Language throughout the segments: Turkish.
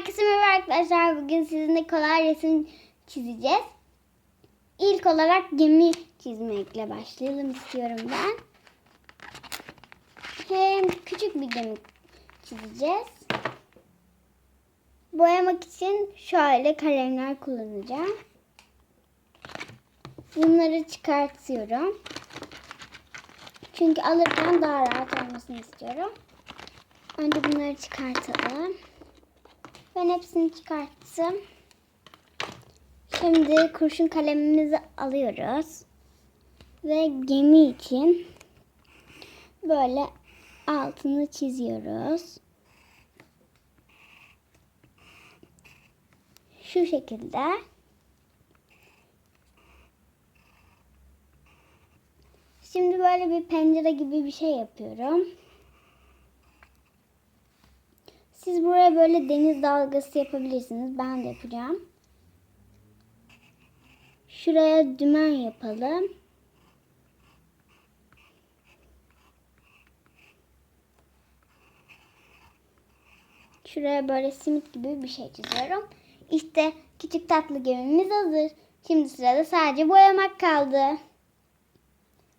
Herkese merhaba arkadaşlar. Bugün sizinle kolay resim çizeceğiz. İlk olarak gemi çizmekle başlayalım istiyorum ben. Hem küçük bir gemi çizeceğiz. Boyamak için şöyle kalemler kullanacağım. Bunları çıkartıyorum. Çünkü alırken daha rahat olmasını istiyorum. Önce bunları çıkartalım. Ben hepsini çıkarttım. Şimdi kurşun kalemimizi alıyoruz. Ve gemi için böyle altını çiziyoruz. Şu şekilde. Şimdi böyle bir pencere gibi bir şey yapıyorum. Siz buraya böyle deniz dalgası yapabilirsiniz. Ben de yapacağım. Şuraya dümen yapalım. Şuraya böyle simit gibi bir şey çiziyorum. İşte küçük tatlı gemimiz hazır. Şimdi sırada sadece boyamak kaldı.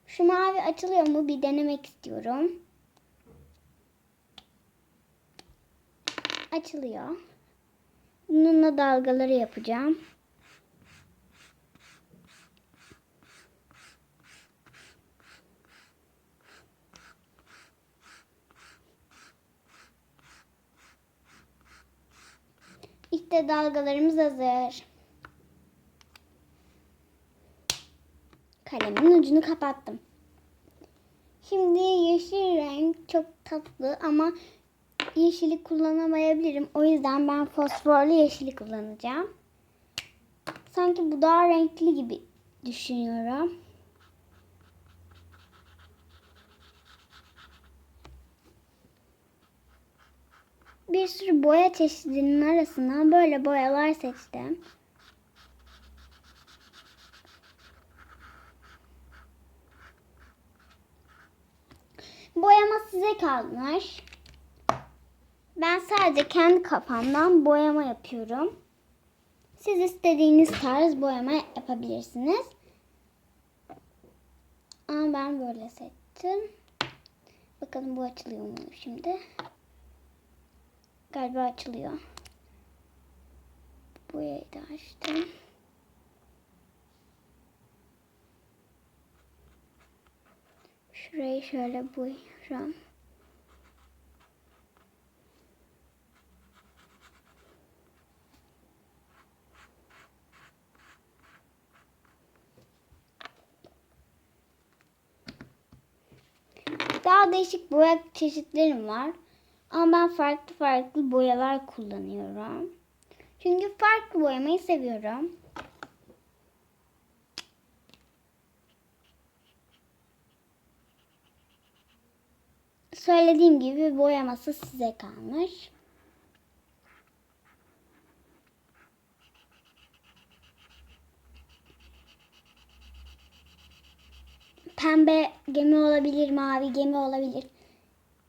Şu mavi açılıyor mu bir denemek istiyorum. Açılıyor. Bununla dalgaları yapacağım. İşte dalgalarımız hazır. Kalemin ucunu kapattım. Şimdi yeşil renk çok tatlı ama yeşili kullanamayabilirim. O yüzden ben fosforlu yeşili kullanacağım. Sanki bu daha renkli gibi düşünüyorum. Bir sürü boya çeşidinin arasından böyle boyalar seçtim. Boyama size kalmış. Ben sadece kendi kafamdan boyama yapıyorum. Siz istediğiniz tarz boyama yapabilirsiniz. Ama ben böyle seçtim. Bakalım bu açılıyor mu şimdi? Galiba açılıyor. Boyayı da açtım. Şurayı şöyle boyayacağım. Daha değişik boya çeşitlerim var. Ama ben farklı farklı boyalar kullanıyorum. Çünkü farklı boyamayı seviyorum. Söylediğim gibi boyaması size kalmış. Pembe gemi olabilir, mavi gemi olabilir.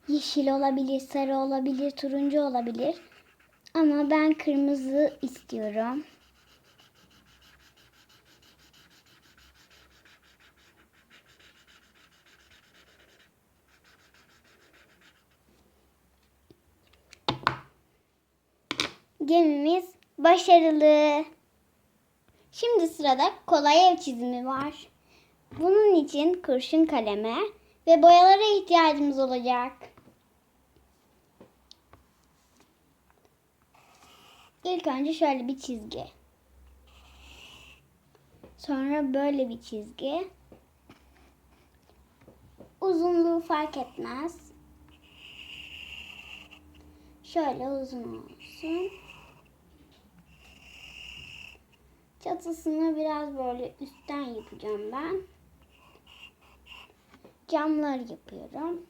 Yeşil olabilir, sarı olabilir, turuncu olabilir. Ama ben kırmızı istiyorum. Gemimiz başarılı. Şimdi sırada kolay ev çizimi var. Bunun için kurşun kaleme ve boyalara ihtiyacımız olacak. İlk önce şöyle bir çizgi. Sonra böyle bir çizgi. Uzunluğu fark etmez. Şöyle uzun olsun. Çatısını biraz böyle üstten yapacağım ben. Camlar yapıyorum.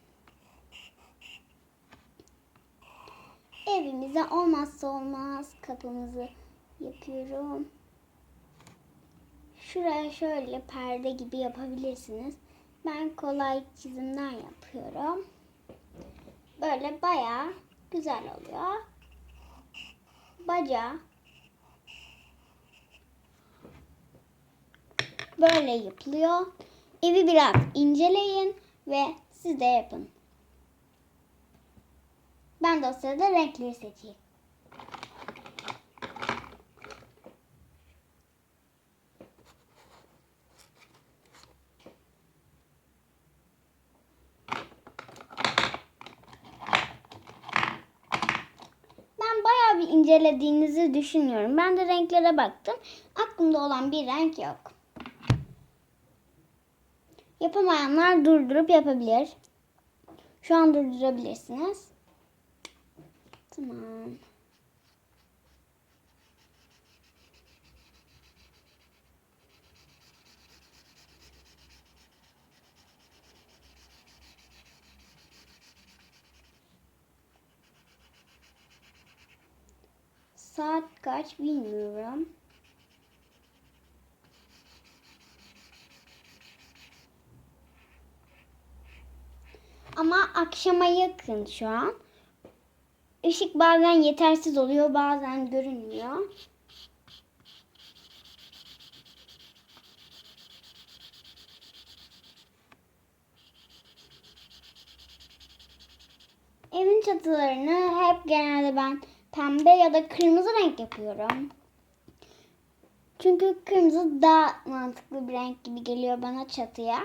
Evimize olmazsa olmaz kapımızı yapıyorum. Şuraya şöyle perde gibi yapabilirsiniz. Ben kolay çizimden yapıyorum. Böyle bayağı güzel oluyor. bacağı böyle yapılıyor. Evi biraz inceleyin ve siz de yapın. Ben sırada renkleri seçeyim. İncelediğinizi düşünüyorum. Ben de renklere baktım. Aklımda olan bir renk yok. Yapamayanlar durdurup yapabilir. Şu an durdurabilirsiniz. Tamam. Saat kaç bilmiyorum. Ama akşama yakın şu an. Işık bazen yetersiz oluyor, bazen görünmüyor. Evin çatılarını hep genelde ben pembe ya da kırmızı renk yapıyorum. Çünkü kırmızı daha mantıklı bir renk gibi geliyor bana çatıya.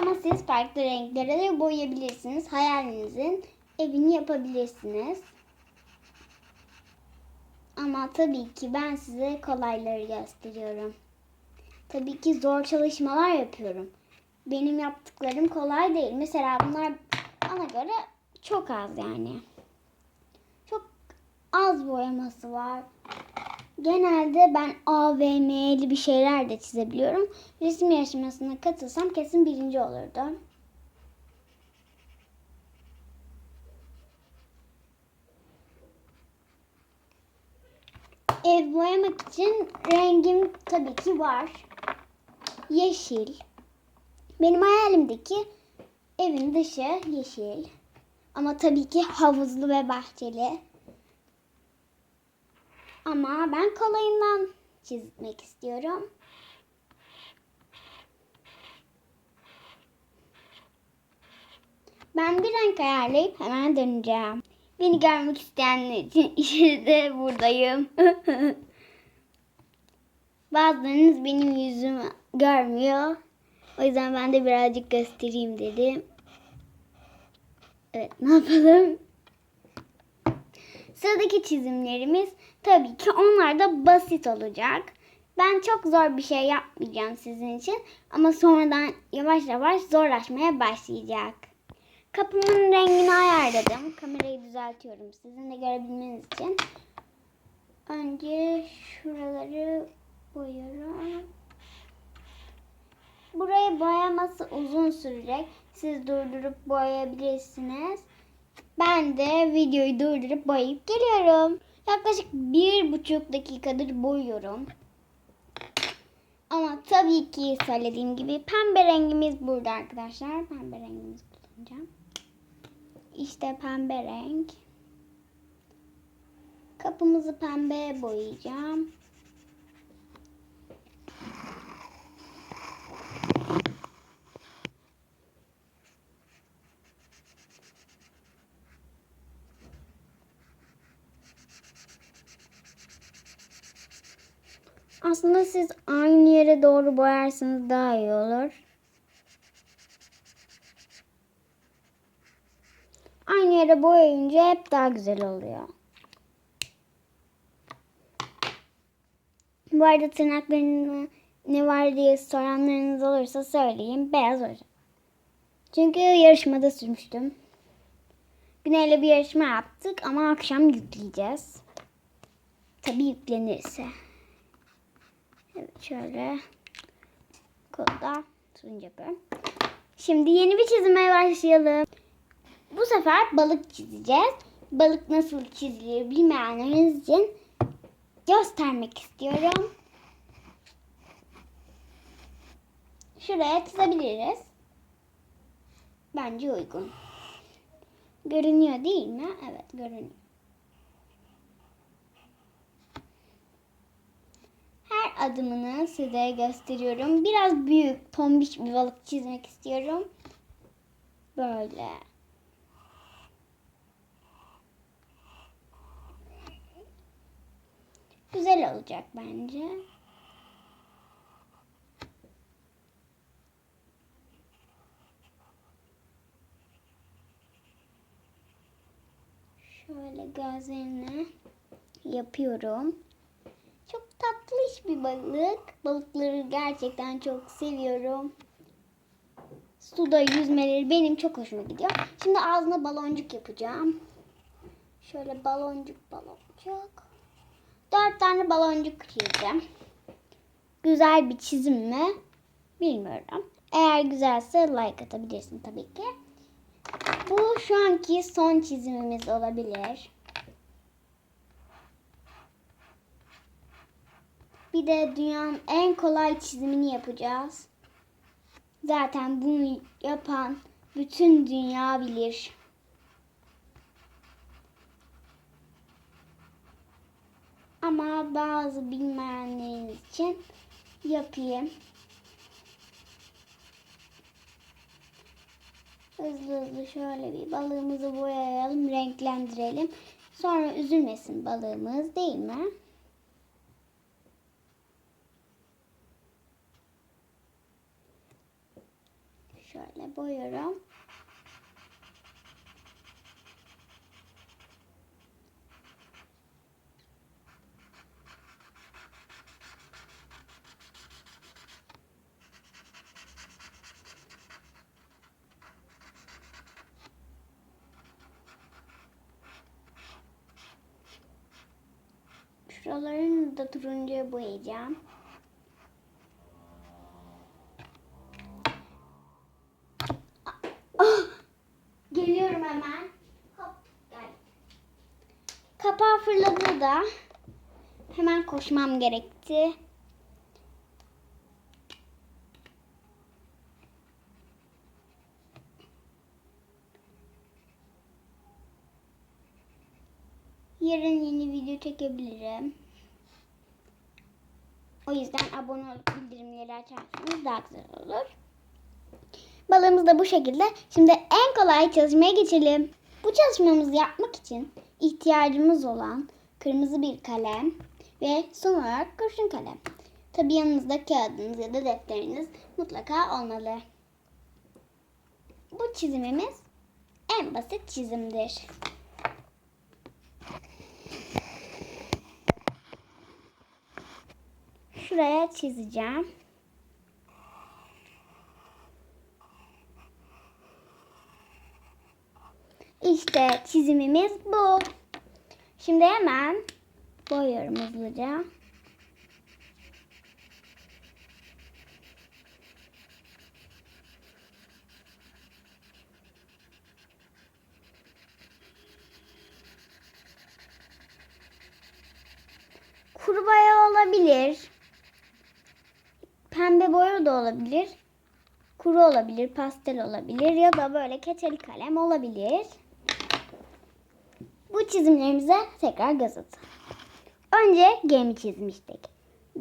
Ama siz farklı renklere de boyayabilirsiniz. Hayalinizin evini yapabilirsiniz. Ama tabii ki ben size kolayları gösteriyorum. Tabii ki zor çalışmalar yapıyorum. Benim yaptıklarım kolay değil. Mesela bunlar bana göre çok az yani. Çok az boyaması var. Genelde ben AVM'li bir şeyler de çizebiliyorum. Resim yarışmasına katılsam kesin birinci olurdum. Ev boyamak için rengim tabii ki var. Yeşil. Benim hayalimdeki evin dışı yeşil. Ama tabii ki havuzlu ve bahçeli. Ama ben kolayından çizmek istiyorum. Ben bir renk ayarlayıp hemen döneceğim. Beni görmek isteyenler için işte buradayım. Bazılarınız benim yüzümü görmüyor. O yüzden ben de birazcık göstereyim dedim. Evet ne yapalım? Sıradaki çizimlerimiz tabii ki onlar da basit olacak. Ben çok zor bir şey yapmayacağım sizin için ama sonradan yavaş yavaş zorlaşmaya başlayacak. Kapımın rengini ayarladım. Kamerayı düzeltiyorum sizin de görebilmeniz için. Önce şuraları boyuyorum. Burayı boyaması uzun sürecek. Siz durdurup boyayabilirsiniz. Ben de videoyu durdurup boyayıp geliyorum. Yaklaşık bir buçuk dakikadır boyuyorum. Ama tabii ki söylediğim gibi pembe rengimiz burada arkadaşlar. Pembe rengimizi kullanacağım. İşte pembe renk. Kapımızı pembe boyayacağım. Aslında siz aynı yere doğru boyarsanız daha iyi olur. Aynı yere boyayınca hep daha güzel oluyor. Bu arada tırnaklarında ne var diye soranlarınız olursa söyleyeyim. Beyaz olacak. Çünkü yarışmada sürmüştüm. Güney'le bir yarışma yaptık ama akşam yükleyeceğiz. Tabii yüklenirse. Evet şöyle kolda turuncu yapıyorum. Şimdi yeni bir çizime başlayalım. Bu sefer balık çizeceğiz. Balık nasıl çizilir bilmeyenleriniz için göstermek istiyorum. Şuraya çizebiliriz. Bence uygun. Görünüyor değil mi? Evet görünüyor. Adımını size gösteriyorum. Biraz büyük, tombiş bir balık çizmek istiyorum. Böyle. Güzel olacak bence. Şöyle gözlerini yapıyorum. Çok tatlış bir balık. Balıkları gerçekten çok seviyorum. Suda yüzmeleri benim çok hoşuma gidiyor. Şimdi ağzına baloncuk yapacağım. Şöyle baloncuk baloncuk. Dört tane baloncuk çizeceğim. Güzel bir çizim mi? Bilmiyorum. Eğer güzelse like atabilirsin tabii ki. Bu şu anki son çizimimiz olabilir. Bir de dünyanın en kolay çizimini yapacağız. Zaten bunu yapan bütün dünya bilir. Ama bazı bilmeyenleriniz için yapayım. Hızlı hızlı şöyle bir balığımızı boyayalım, renklendirelim. Sonra üzülmesin balığımız değil mi? Boyuyorum. Şuralarını da turuncuya boyayacağım. Ah! Geliyorum hemen. Hop gel. Kapağı fırladı da hemen koşmam gerekti. Yarın yeni video çekebilirim. O yüzden abone olup bildirimleri açarsanız daha güzel olur. Balığımız da bu şekilde. Şimdi en kolay çalışmaya geçelim. Bu çalışmamızı yapmak için ihtiyacımız olan kırmızı bir kalem ve son olarak kurşun kalem. Tabi yanınızda kağıdınız ya da defteriniz mutlaka olmalı. Bu çizimimiz en basit çizimdir. Şuraya çizeceğim. İşte çizimimiz bu. Şimdi hemen boyuyorum hızlıca. Kuru olabilir. Pembe boya da olabilir. Kuru olabilir, pastel olabilir ya da böyle keçeli kalem olabilir. Çizimlerimize tekrar göz atalım. Önce gemi çizmiştik.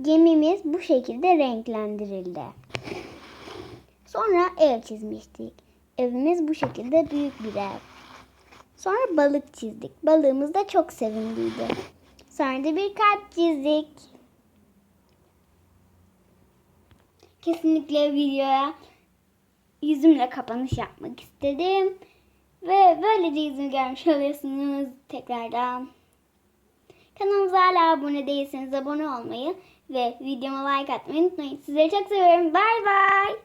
Gemimiz bu şekilde renklendirildi. Sonra ev çizmiştik. Evimiz bu şekilde büyük bir ev. Sonra balık çizdik. Balığımız da çok sevimliydi. Sonra da bir kalp çizdik. Kesinlikle videoya yüzümle kapanış yapmak istedim. Ve böylece yüzümü görmüş oluyorsunuz tekrardan. Kanalımıza hala abone değilseniz abone olmayı ve videoma like atmayı unutmayın. Sizleri çok seviyorum. Bay bay.